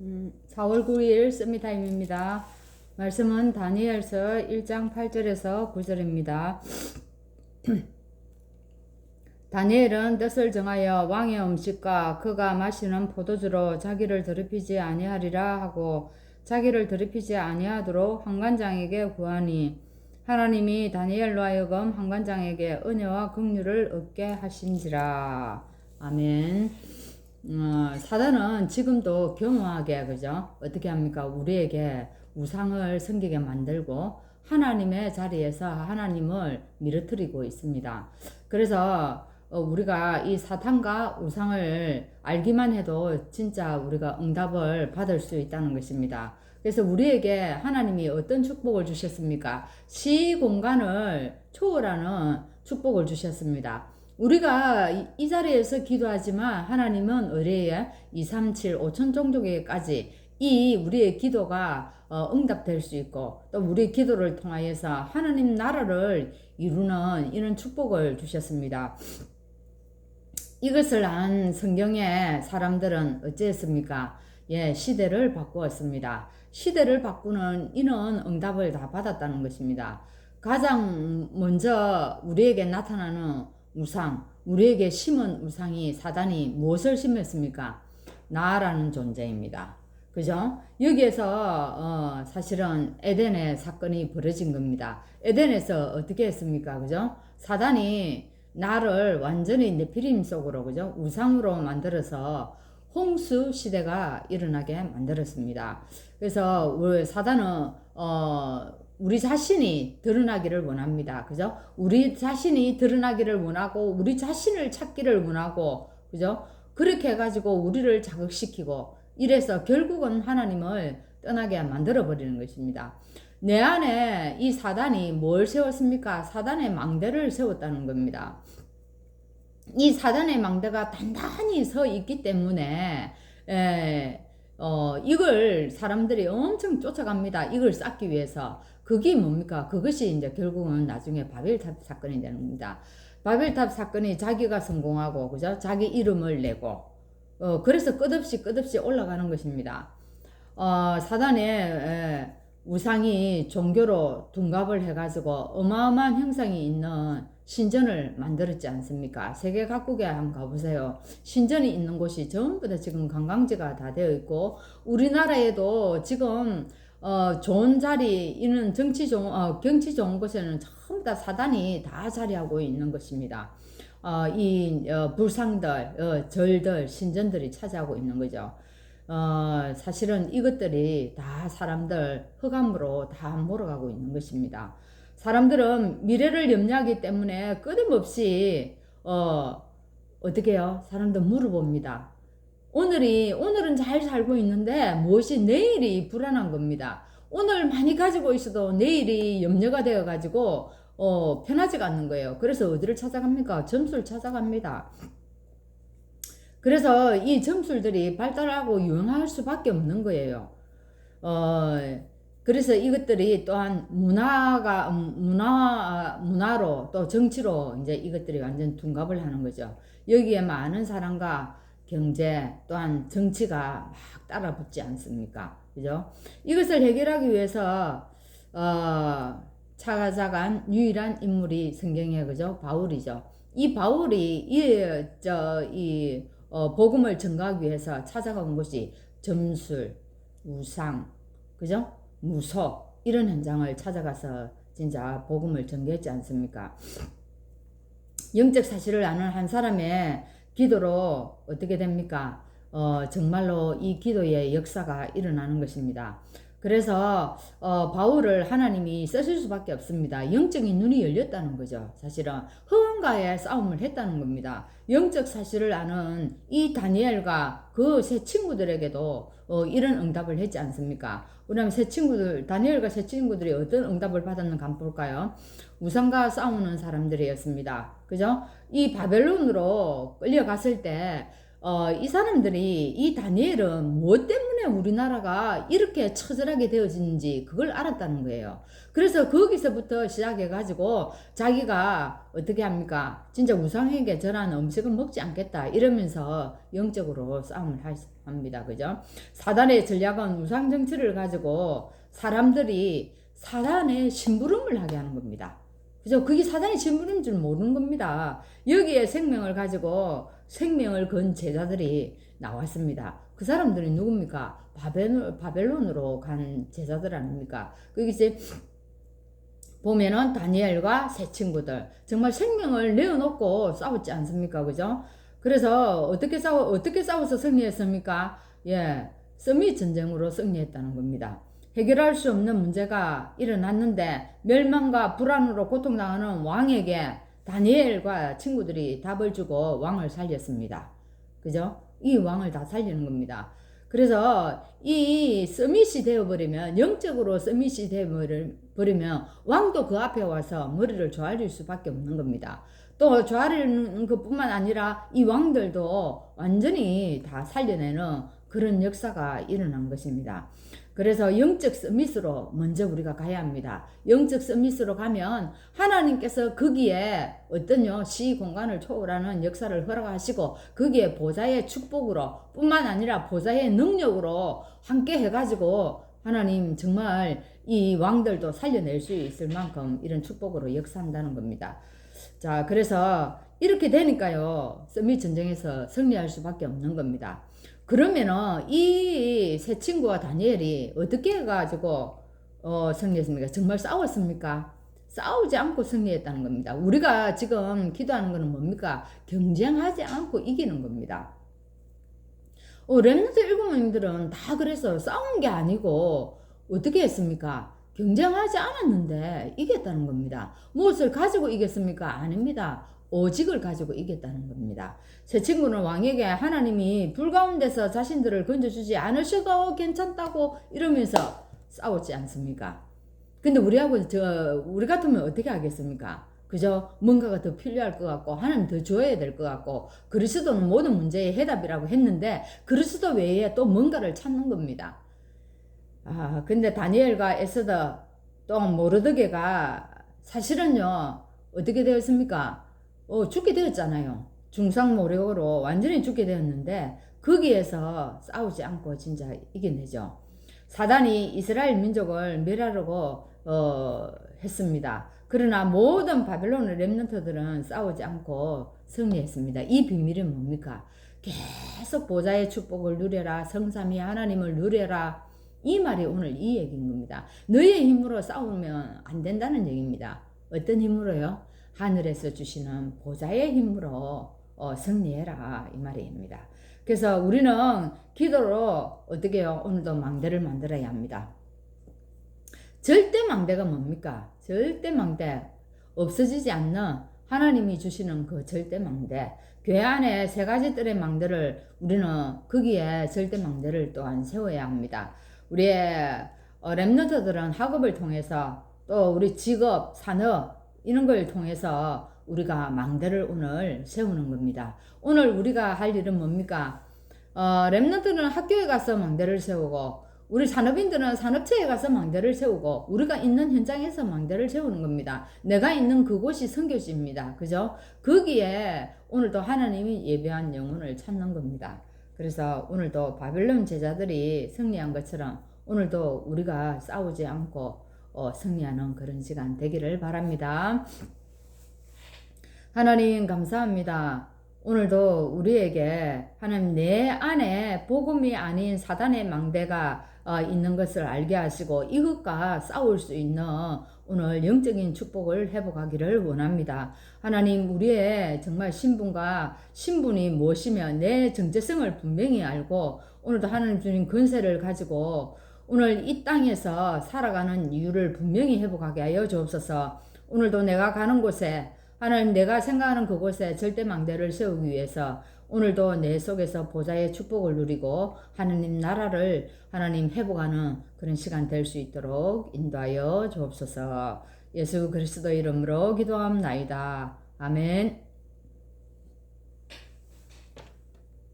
음, 4월 9일 서미타임입니다. 말씀은 다니엘서 1장 8절에서 9절입니다. 다니엘은 뜻을 정하여 왕의 음식과 그가 마시는 포도주로 자기를 더럽히지 아니하리라 하고 자기를 더럽히지 아니하도록 한관장에게 구하니 하나님이 다니엘로 하여금 한관장에게 은혜와 긍휼을 얻게 하신지라. 아멘. 어, 사단은 지금도 교묘하게 그죠? 어떻게 합니까? 우리에게 우상을 섬기게 만들고 하나님의 자리에서 하나님을 미르트리고 있습니다. 그래서 어, 우리가 이 사탄과 우상을 알기만 해도 진짜 우리가 응답을 받을 수 있다는 것입니다. 그래서 우리에게 하나님이 어떤 축복을 주셨습니까? 시 공간을 초월하는 축복을 주셨습니다. 우리가 이, 이 자리에서 기도하지만 하나님은 의뢰에 2, 3, 7, 5천 정도까지 이 우리의 기도가 어, 응답될 수 있고 또 우리 기도를 통하여서 하나님 나라를 이루는 이런 축복을 주셨습니다. 이것을 안 성경의 사람들은 어찌했습니까? 예, 시대를 바꾸었습니다. 시대를 바꾸는 이는 응답을 다 받았다는 것입니다. 가장 먼저 우리에게 나타나는 우상, 우리에게 심은 우상이 사단이 무엇을 심었습니까? 나라는 존재입니다. 그죠? 여기에서 어, 사실은 에덴의 사건이 벌어진 겁니다. 에덴에서 어떻게 했습니까? 그죠? 사단이 나를 완전히 네피림 속으로 그죠? 우상으로 만들어서 홍수 시대가 일어나게 만들었습니다. 그래서 사단은 어 우리 자신이 드러나기를 원합니다. 그죠? 우리 자신이 드러나기를 원하고 우리 자신을 찾기를 원하고 그죠? 그렇게 해 가지고 우리를 자극시키고 이래서 결국은 하나님을 떠나게 만들어 버리는 것입니다. 내 안에 이 사단이 뭘 세웠습니까? 사단의 망대를 세웠다는 겁니다. 이 사단의 망대가 단단히 서 있기 때문에 에, 어, 이걸 사람들이 엄청 쫓아갑니다. 이걸 쌓기 위해서. 그게 뭡니까? 그것이 이제 결국은 나중에 바벨탑 사건이 되는 겁니다. 바벨탑 사건이 자기가 성공하고, 그죠? 자기 이름을 내고, 어, 그래서 끝없이 끝없이 올라가는 것입니다. 어, 사단의 에, 우상이 종교로 둔갑을 해가지고 어마어마한 형상이 있는 신전을 만들었지 않습니까? 세계 각국에 한번 가보세요. 신전이 있는 곳이 전부 다 지금 관광지가 다 되어 있고, 우리나라에도 지금, 어, 좋은 자리, 이는 정치 좋은, 어, 경치 좋은 곳에는 전부 다 사단이 다 자리하고 있는 것입니다. 어, 이, 어, 불상들, 어, 절들, 신전들이 차지하고 있는 거죠. 어, 사실은 이것들이 다 사람들 흑암으로 다 몰아가고 있는 것입니다. 사람들은 미래를 염려하기 때문에 끊임없이 어, 어떻게 해요? 사람들 물어봅니다. 오늘이 오늘은 잘 살고 있는데 무엇이 내일이 불안한 겁니다. 오늘 많이 가지고 있어도 내일이 염려가 되어 가지고 어, 편하지가 않는 거예요. 그래서 어디를 찾아갑니까? 점수를 찾아갑니다. 그래서 이 점술들이 발달하고 유행할 수밖에 없는 거예요. 어, 그래서 이것들이 또한 문화가, 음, 문화, 문화로 또 정치로 이제 이것들이 완전 둔갑을 하는 거죠. 여기에 많은 사람과 경제 또한 정치가 막 따라붙지 않습니까? 그죠? 이것을 해결하기 위해서, 어, 찾아간 유일한 인물이 성경에 그죠? 바울이죠. 이 바울이, 이, 저, 이, 어, 복음을 전가하기 위해서 찾아간 곳이 점술, 우상, 그죠? 무서 이런 현장을 찾아가서 진짜 복음을 전개했지 않습니까? 영적 사실을 아는 한 사람의 기도로 어떻게 됩니까? 어, 정말로 이 기도의 역사가 일어나는 것입니다. 그래서 어, 바울을 하나님이 쓰실 수밖에 없습니다. 영적인 눈이 열렸다는 거죠. 사실은 허원과의 싸움을 했다는 겁니다. 영적 사실을 아는 이 다니엘과 그 세 친구들에게도 어, 이런 응답을 했지 않습니까? 그러면 세 친구들 다니엘과 세 친구들이 어떤 응답을 받았는가 한번 볼까요? 우상과 싸우는 사람들이었습니다. 그죠? 이 바벨론으로 끌려갔을 때 어, 이 사람들이 이 다니엘은 무엇 때문에 우리나라가 이렇게 처절하게 되어지는지 그걸 알았다는 거예요. 그래서 거기서부터 시작해가지고 자기가 어떻게 합니까? 진짜 우상에게 절한 음식을 먹지 않겠다 이러면서 영적으로 싸움을 할- 합니다. 그죠? 사단의 전략은 우상 정치를 가지고 사람들이 사단의 심부름을 하게 하는 겁니다. 그죠? 그게 사단의 심부름인 줄 모르는 겁니다. 여기에 생명을 가지고 생명을 건 제자들이 나왔습니다. 그 사람들이 누굽니까? 바벨, 바벨론으로 간 제자들 아닙니까? 그게 이제 보면은 다니엘과 세 친구들 정말 생명을 내어놓고 싸웠지 않습니까? 그죠? 그래서 어떻게 싸워 어떻게 싸워서 승리했습니까? 예, 서밋 전쟁으로 승리했다는 겁니다. 해결할 수 없는 문제가 일어났는데 멸망과 불안으로 고통당하는 왕에게 다니엘과 친구들이 답을 주고 왕을 살렸습니다. 그죠? 이 왕을 다 살리는 겁니다. 그래서 이 서밋이 되어버리면 영적으로 서밋이 되어버리면 왕도 그 앞에 와서 머리를 조아릴 수밖에 없는 겁니다. 또 조아리는 것뿐만 아니라 이 왕들도 완전히 다 살려내는 그런 역사가 일어난 것입니다. 그래서 영적 서밋으로 먼저 우리가 가야 합니다. 영적 서밋으로 가면 하나님께서 거기에 어떤요 시 공간을 초월하는 역사를 허락하시고 거기에 보좌의 축복으로 뿐만 아니라 보좌의 능력으로 함께 해가지고 하나님 정말 이 왕들도 살려낼 수 있을 만큼 이런 축복으로 역사한다는 겁니다. 자, 그래서 이렇게 되니까요, 서밋 전쟁에서 승리할 수밖에 없는 겁니다. 그러면은 이 세 친구와 다니엘이 어떻게 해가지고 어, 승리했습니까? 정말 싸웠습니까? 싸우지 않고 승리했다는 겁니다. 우리가 지금 기도하는 것은 뭡니까? 경쟁하지 않고 이기는 겁니다. 어, 랩런트 일곱 명들은 다 그래서 싸운 게 아니고 어떻게 했습니까? 경쟁하지 않았는데 이겼다는 겁니다. 무엇을 가지고 이겼습니까? 아닙니다. 오직을 가지고 이겼다는 겁니다. 새 친구는 왕에게 하나님이 불 가운데서 자신들을 건져주지 않으셔도 괜찮다고 이러면서 싸웠지 않습니까? 근데 우리하고 저 우리 같으면 어떻게 하겠습니까? 그저 뭔가가 더 필요할 것 같고 하나님 더 줘야 될 것 같고 그리스도는 모든 문제의 해답이라고 했는데 그리스도 외에 또 뭔가를 찾는 겁니다. 아 근데 다니엘과 에스더 또 모르드게가 사실은요 어떻게 되었습니까? 어 죽게 되었잖아요. 중상모략으로 완전히 죽게 되었는데 거기에서 싸우지 않고 진짜 이겨내죠. 사단이 이스라엘 민족을 멸하려고 어, 했습니다. 그러나 모든 바벨론의 렘넌트들은 싸우지 않고 승리했습니다. 이 비밀은 뭡니까? 계속 보좌의 축복을 누려라. 성삼위 하나님을 누려라. 이 말이 오늘 이 얘기인 겁니다. 너의 힘으로 싸우면 안 된다는 얘기입니다. 어떤 힘으로요? 하늘에서 주시는 보좌의 힘으로 어, 승리해라. 이 말입니다. 그래서 우리는 기도로 어떻게 해요? 오늘도 망대를 만들어야 합니다. 절대 망대가 뭡니까? 절대 망대. 없어지지 않는 하나님이 주시는 그 절대 망대. 교회 안에 세 가지 뜰의 망대를 우리는 거기에 절대 망대를 또한 세워야 합니다. 우리의 어, 랩너트들은 학업을 통해서 또 우리 직업, 산업 이런 걸 통해서 우리가 망대를 오늘 세우는 겁니다. 오늘 우리가 할 일은 뭡니까? 어, 랩런트는 학교에 가서 망대를 세우고 우리 산업인들은 산업체에 가서 망대를 세우고 우리가 있는 현장에서 망대를 세우는 겁니다. 내가 있는 그곳이 선교지입니다. 그죠? 거기에 오늘도 하나님이 예배한 영혼을 찾는 겁니다. 그래서 오늘도 바벨론 제자들이 승리한 것처럼 오늘도 우리가 싸우지 않고 어, 승리하는 그런 시간 되기를 바랍니다. 하나님 감사합니다. 오늘도 우리에게 하나님 내 안에 복음이 아닌 사단의 망대가 어, 있는 것을 알게 하시고 이것과 싸울 수 있는 오늘 영적인 축복을 회복하기를 원합니다. 하나님 우리의 정말 신분과 신분이 무엇이며 내 정체성을 분명히 알고 오늘도 하나님 주님 권세를 가지고 오늘 이 땅에서 살아가는 이유를 분명히 회복하게 하여 주옵소서. 오늘도 내가 가는 곳에 하나님 내가 생각하는 그곳에 절대 망대를 세우기 위해서 오늘도 내 속에서 보좌의 축복을 누리고 하나님 나라를 하나님 회복하는 그런 시간 될 수 있도록 인도하여 주옵소서. 예수 그리스도 이름으로 기도합나이다. 아멘.